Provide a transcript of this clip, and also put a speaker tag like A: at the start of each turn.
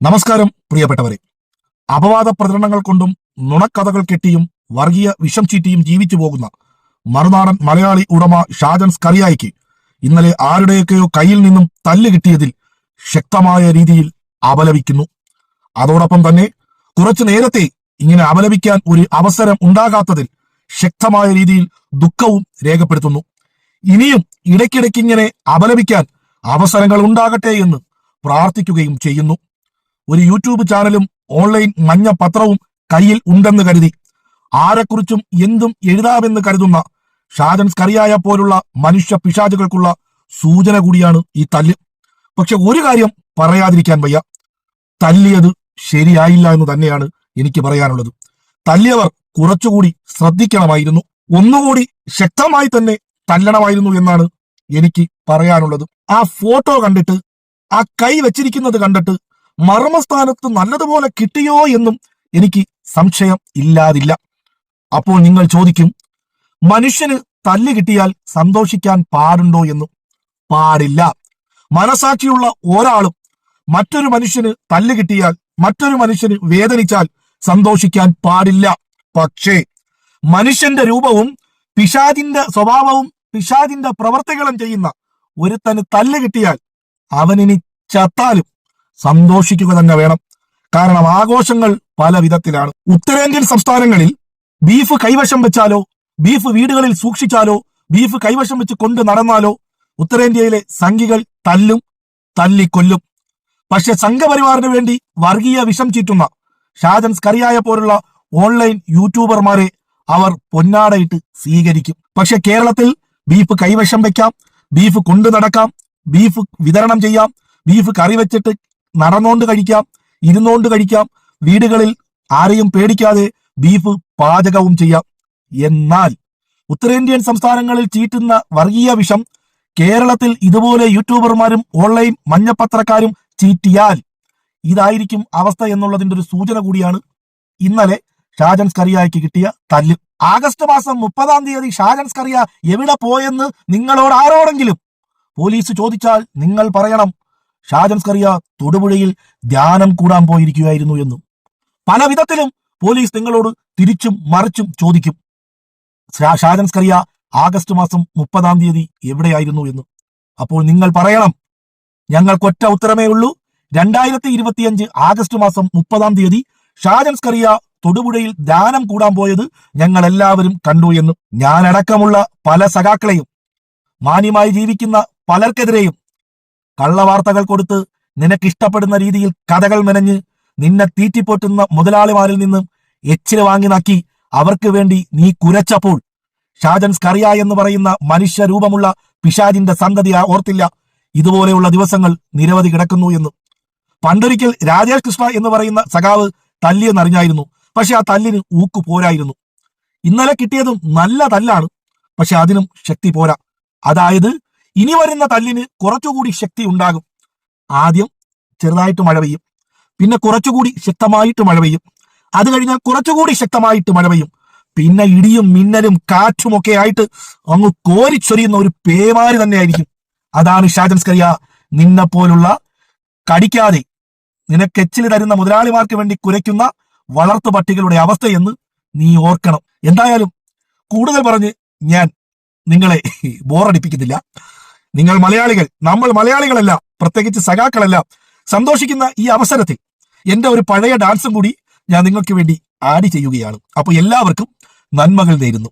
A: നമസ്കാരം പ്രിയപ്പെട്ടവരെ. അപവാദ പ്രചരണങ്ങൾ കൊണ്ടും നുണക്കഥകൾ കെട്ടിയും വർഗീയ വിഷം ചീറ്റിയും ജീവിച്ചു പോകുന്ന മറുനാടൻ മലയാളി ഉടമ ഷാജൻ സ്കറിയായിക്ക് ഇന്നലെ ആരുടെയൊക്കെയോ കയ്യിൽ നിന്നും തല്ല് കിട്ടിയതിൽ ശക്തമായ രീതിയിൽ അപലപിക്കുന്നു. അതോടൊപ്പം തന്നെ കുറച്ചു നേരത്തെ ഇങ്ങനെ അപലപിക്കാൻ ഒരു അവസരം ഉണ്ടാകാത്തതിൽ ശക്തമായ രീതിയിൽ ദുഃഖവും രേഖപ്പെടുത്തുന്നു. ഇനിയും ഇടയ്ക്കിടയ്ക്ക് ഇങ്ങനെ അപലപിക്കാൻ അവസരങ്ങൾ ഉണ്ടാകട്ടെ എന്ന് പ്രാർത്ഥിക്കുകയും ചെയ്യുന്നു. ഒരു യൂട്യൂബ് ചാനലും ഓൺലൈൻ മഞ്ഞ പത്രവും കയ്യിൽ ഉണ്ടെന്ന് കരുതി. ആരെക്കുറിച്ചും എന്തും എഴുതാമെന്ന് കരുതുന്ന ഷാജൻ സ്കറിയായ പോലുള്ള മനുഷ്യ പിശാചുകൾക്കുള്ള സൂചന കൂടിയാണ് ഈ തല്ല്. പക്ഷെ ഒരു കാര്യം പറയാതിരിക്കാൻ വയ്യ. തല്ലിയത് ശരിയായില്ല എന്ന് തന്നെയാണ് എനിക്ക് പറയാനുള്ളത്. തല്ലിയവർ കുറച്ചുകൂടി ശ്രദ്ധിക്കണമായിരുന്നു. ഒന്നുകൂടി ശക്തമായി തന്നെ തല്ലണമായിരുന്നു എന്നാണ് എനിക്ക് പറയാനുള്ളത്. ആ ഫോട്ടോ കണ്ടിട്ട് ആ കൈ വെച്ചിരിക്കുന്നത് കണ്ടിട്ട് മർമ്മസ്ഥാനത്ത് നല്ലതുപോലെ കിട്ടിയോ എന്നും എനിക്ക് സംശയം ഇല്ലാതില്ല. അപ്പോൾ നിങ്ങൾ ചോദിക്കും മനുഷ്യന് തല്ല് കിട്ടിയാൽ സന്തോഷിക്കാൻ പാടുണ്ടോ എന്നും? പാടില്ല. മനസാക്ഷിയുള്ള ഒരാളും മറ്റൊരു മനുഷ്യന് തല്ല് കിട്ടിയാൽ മറ്റൊരു മനുഷ്യന് വേദനിച്ചാൽ സന്തോഷിക്കാൻ പാടില്ല. പക്ഷേ മനുഷ്യന്റെ രൂപവും പിശാചിന്റെ സ്വഭാവവും പിശാചിന്റെ പ്രവർത്തികളും ചെയ്യുന്ന ഒരുത്തന് തല്ല് കിട്ടിയാൽ അവനിനി ചത്താലും സന്തോഷിക്കുക തന്നെ വേണം. കാരണം ആഘോഷങ്ങൾ പല വിധത്തിലാണ്. ഉത്തരേന്ത്യൻ സംസ്ഥാനങ്ങളിൽ ബീഫ് കൈവശം വെച്ചാലോ ബീഫ് വീടുകളിൽ സൂക്ഷിച്ചാലോ ബീഫ് കൈവശം വെച്ച് കൊണ്ട് നടന്നാലോ ഉത്തരേന്ത്യയിലെ സംഘികൾ തല്ലും തല്ലിക്കൊല്ലും. പക്ഷെ സംഘപരിവാറിന് വേണ്ടി വർഗീയ വിഷം ചീറ്റുന്ന ഷാജൻ സ്കറിയായ പോലുള്ള ഓൺലൈൻ യൂട്യൂബർമാരെ അവർ പൊന്നാടയിട്ട് സ്വീകരിക്കും. പക്ഷെ കേരളത്തിൽ ബീഫ് കൈവശം വെക്കാം ബീഫ് കൊണ്ടു നടക്കാം ബീഫ് വിതരണം ചെയ്യാം ബീഫ് കറി വെച്ചിട്ട് നടന്നുകൊണ്ട് കഴിക്കാം ഇരുന്നുകൊണ്ട് കഴിക്കാം വീടുകളിൽ ആരെയും പേടിക്കാതെ ബീഫ് പാചകവും ചെയ്യാം. എന്നാൽ ഉത്തരേന്ത്യൻ സംസ്ഥാനങ്ങളിൽ ചീറ്റുന്ന വർഗീയ വിഷം കേരളത്തിൽ ഇതുപോലെ യൂട്യൂബർമാരും ഓൺലൈൻ മഞ്ഞപ്പത്രക്കാരും ചീറ്റിയാൽ ഇതായിരിക്കും അവസ്ഥ എന്നുള്ളതിന്റെ ഒരു സൂചന കൂടിയാണ് ഇന്നലെ ഷാജൻ സ്കറിയയ്ക്ക് കിട്ടിയ തല്ല്. ആഗസ്റ്റ് മാസം മുപ്പതാം തീയതി ഷാജൻ സ്കറിയ എവിടെ പോയെന്ന് നിങ്ങളോട് ആരോടെങ്കിലും പോലീസ് ചോദിച്ചാൽ നിങ്ങൾ പറയണം. ഷാജൻ സ്കറിയ തൊടുപുഴയിൽ ധ്യാനം കൂടാൻ പോയിരിക്കുകയായിരുന്നു എന്നും. പല വിധത്തിലും പോലീസ് നിങ്ങളോട് തിരിച്ചും മറിച്ചും ചോദിക്കും. ഷാ- ഷാജൻ സ്കറിയ ആഗസ്റ്റ് മാസം മുപ്പതാം തീയതി എവിടെയായിരുന്നു എന്ന്. അപ്പോൾ നിങ്ങൾ പറയണം. ഞങ്ങൾക്കൊറ്റ ഉത്തരമേ ഉള്ളൂ. രണ്ടായിരത്തി ഇരുപത്തിയഞ്ച് ആഗസ്റ്റ് മാസം മുപ്പതാം തീയതി ഷാജൻ സ്കറിയ തൊടുപുഴയിൽ ധ്യാനം കൂടാൻ പോയത് ഞങ്ങൾ എല്ലാവരും കണ്ടു എന്നും. ഞാനടക്കമുള്ള പല സഖാക്കളെയും മാന്യമായി ജീവിക്കുന്ന പലർക്കെതിരെയും കള്ളവാർത്തകൾ കൊടുത്ത് നിനക്കിഷ്ടപ്പെടുന്ന രീതിയിൽ കഥകൾ മെനഞ്ഞ് നിന്നെ തീറ്റിപ്പോറ്റുന്ന മുതലാളിമാരിൽ നിന്നും എച്ചിൽ വാങ്ങി നക്കി അവർക്ക് വേണ്ടി നീ കുരച്ചപ്പോൾ. ഷാജൻ സ്കറിയ എന്ന് പറയുന്ന മനുഷ്യ രൂപമുള്ള പിശാജിന്റെ സന്തതി ഓർത്തില്ല. ഇതുപോലെയുള്ള ദിവസങ്ങൾ നിരവധി കിടക്കുന്നു എന്ന്. പണ്ടൊരിക്കൽ രാജേഷ് കൃഷ്ണ എന്ന് പറയുന്ന സഖാവ് തല്ലിയെന്നറിഞ്ഞായിരുന്നു. പക്ഷെ ആ തല്ലിന് ഊക്ക് പോരായിരുന്നു. ഇന്നലെ കിട്ടിയതും നല്ല തല്ലാണ്. പക്ഷെ അതിനും ശക്തി പോരാ. അതായത് ഇനി വരുന്ന തല്ലിന് കുറച്ചുകൂടി ശക്തി ഉണ്ടാകും. ആദ്യം ചെറുതായിട്ട് മഴ പെയ്യും. പിന്നെ കുറച്ചുകൂടി ശക്തമായിട്ട് മഴ പെയ്യും. അത് കഴിഞ്ഞാൽ കുറച്ചുകൂടി ശക്തമായിട്ട് മഴ പെയ്യും. പിന്നെ ഇടിയും മിന്നലും കാറ്റും ഒക്കെ ആയിട്ട് അങ്ങ് കോരിച്ചൊരിയുന്ന ഒരു പേമാര് തന്നെയായിരിക്കും. അതാണ് ഷാജൻസ്കരിയ നിന്നെ പോലുള്ള കടിക്കാതെ നിനക്ക് എച്ചിൽ തരുന്ന മുതലാളിമാർക്ക് വേണ്ടി കുരയ്ക്കുന്ന വളർത്തു പട്ടികളുടെ അവസ്ഥയെന്ന് നീ ഓർക്കണം. എന്തായാലും കൂടുതൽ പറഞ്ഞ് ഞാൻ നിങ്ങളെ ബോറടിപ്പിക്കുന്നില്ല. നിങ്ങൾ മലയാളികൾ നമ്മൾ മലയാളികളല്ല പ്രത്യേകിച്ച് സഖാക്കളല്ല. സന്തോഷിക്കുന്ന ഈ അവസരത്തിൽ എന്റെ ഒരു പഴയ ഡാൻസും കൂടി ഞാൻ നിങ്ങൾക്ക് വേണ്ടി ആഡ് ചെയ്യുകയാണ്. അപ്പോൾ എല്ലാവർക്കും നന്മകൾ നേരുന്നു.